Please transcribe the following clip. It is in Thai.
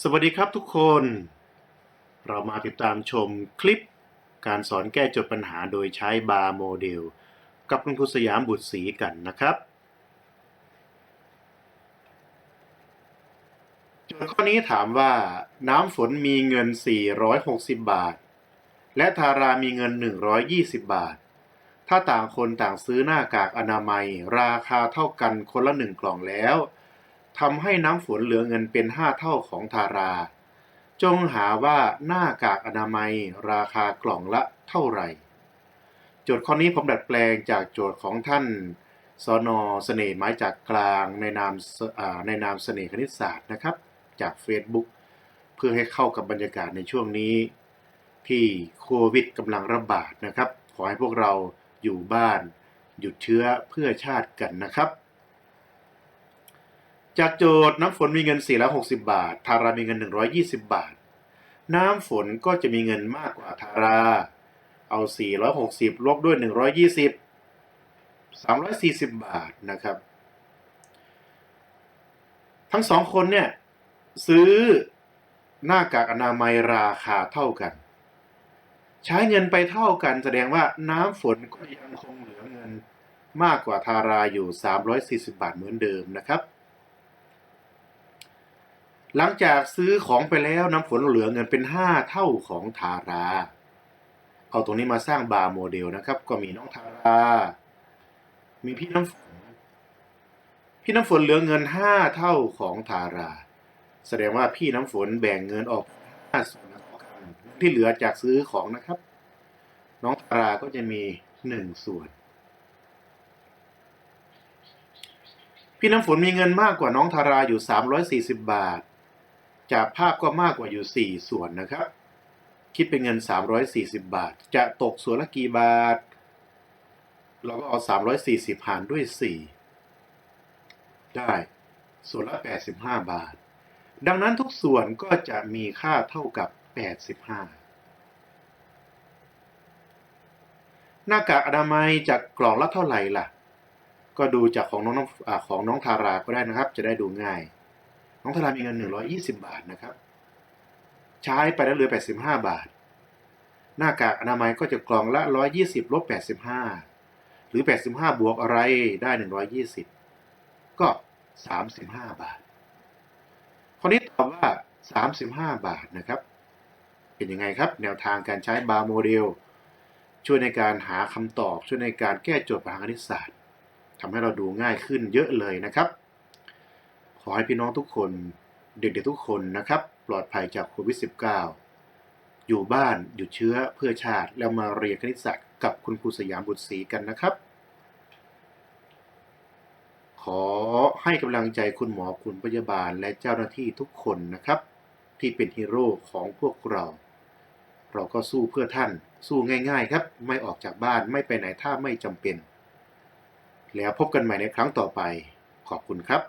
สวัสดีครับทุกคน เรามาติดตามชมคลิป การสอนแก้โจทย์ปัญหาโดยใช้บาร์โมเดล กับคุณครูสยามบุตรศรีกันนะครับ โจทย์ข้อนี้ถามว่าน้ำฝนมีเงิน 460 บาท และทารามีเงิน 120 บาท ถ้าต่างคนต่างซื้อหน้ากากอนามัย ราคาเท่ากันคนละหนึ่งกล่องแล้ว ทำให้น้ำฝนเหลือเงินเป็น5เท่าของทารา จงหาว่าหน้ากากอนามัยราคากล่องละเท่าไหร่ โจทย์ข้อนี้ผมดัดแปลงจากโจทย์ของท่านสนเสน่ห์ไม้จากกลางในนามในนามเสน่ห์คณิตศาสตร์นะครับ จาก Facebook เพื่อให้เข้ากับบรรยากาศในช่วงนี้ ที่โควิดกำลังระบาดนะครับ ขอให้พวกเราอยู่บ้าน หยุดเชื้อเพื่อชาติกันนะครับ จากโจทย์น้ำฝนมีเงิน 460 บาท ทารามีเงิน 120 บาท น้ำฝนก็จะมีเงินมากกว่าทารา เอา 460 ลบด้วย 120 340 บาทนะครับ ทั้งสองคนเนี่ย ซื้อหน้ากากอนามัยราคาเท่ากัน ใช้เงินไปเท่ากันแสดงว่าน้ำฝนก็ยังคงเหลือเงินมากกว่าทาราอยู่ 340 บาทเหมือนเดิมนะครับ หลังจากซื้อของไปแล้วน้ำฝนเหลือเงินเป็น 5 เท่าของทารา เอาตรงนี้มาสร้างบาร์โมเดลนะครับ ก็มีน้องทารา มีพี่น้ำฝน พี่น้ำฝนเหลือเงิน 5 เท่าของทารา แสดงว่าพี่น้ำฝนแบ่งเงินออก5ส่วนที่เหลือจากซื้อของนะครับ น้องทาราก็จะมี 1 ส่วน พี่น้ำฝนมีเงินมากกว่าน้องทาราอยู่ 340 บาท จากภาพก็มากกว่าอยู่ 4 ส่วนนะครับ คิดเป็นเงิน 340 บาท จะตกส่วนละกี่บาท เราก็เอา 340 หารด้วย 4 ได้ส่วนละ 85 บาท ดังนั้นทุกส่วนก็จะมีค่าเท่ากับ 85 หน้ากากอนามัยจากกล่องละเท่าไหร่ล่ะ ก็ดูจากของน้องอของน้องทาราก็ได้นะครับ จะได้ดูง่าย น้องทารามีเงิน 120 บาทนะครับ ใช้ไปแล้วเหลือ 85 บาท หน้ากากอนามัยก็จะกล่องละ 120ลบ85 หรือ 85 บวกอะไรได้ 120 ก็ 35 บาทข้อนี้ตอบว่า 35 บาทนะครับ เป็นยังไงครับ แนวทางการใช้บาร์โมเดล ช่วยในการหาคำตอบ ช่วยในการแก้โจทย์ปัญหาคณิตศาสตร์ทำให้เราดูง่ายขึ้นเยอะเลยนะครับ ขอให้พี่น้องทุกคนเด็กๆทุกคนนะครับ ปลอดภัยจากโควิด -19 อยู่บ้านหยุดเชื้อเพื่อชาติ แล้วมาเรียนคณิตศาสตร์กับคุณครูสยามบุตรศรีกันนะครับ ขอให้กำลังใจคุณหมอคุณพยาบาลและเจ้าหน้าที่ทุกคนนะครับ ที่เป็นฮีโร่ของพวกเรา เราก็สู้เพื่อท่าน สู้ง่ายๆครับ ไม่ออกจากบ้านไม่ไปไหนถ้าไม่จำเป็น แล้วพบกันใหม่ในครั้งต่อไป ขอบคุณครับ